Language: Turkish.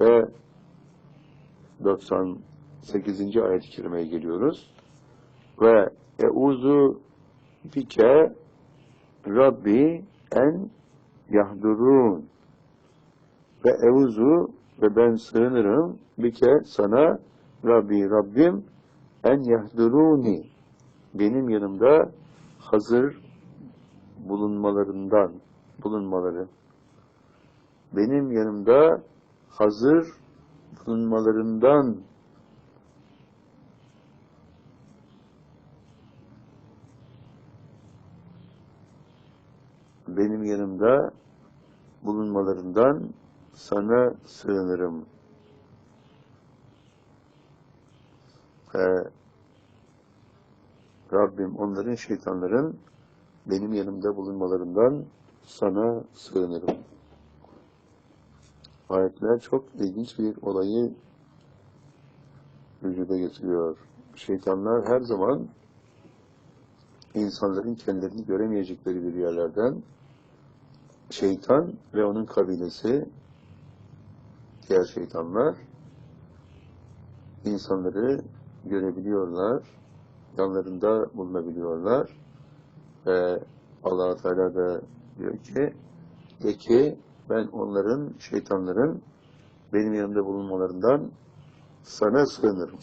Ve 98. ayet-i kerimeye geliyoruz. Ve euzu bike Rabbi en yahdurun ve euzu ve ben sığınırım bike sana Rabbi Rabbim en yahduruni benim yanımda hazır bulunmalarından bulunmaları benim yanımda hazır bulunmalarından benim yanımda bulunmalarından sana sığınırım. Ee, Rabbim onların şeytanların benim yanımda bulunmalarından sana sığınırım. Ayetler çok ilginç bir olayı vücuda getiriyor. Şeytanlar her zaman insanların kendilerini göremeyecekleri bir yerlerden şeytan ve onun kabilesi diğer şeytanlar insanları görebiliyorlar, yanlarında bulunabiliyorlar ve allah Teala da diyor ki de ki ben onların, şeytanların benim yanımda bulunmalarından sana sığınırım.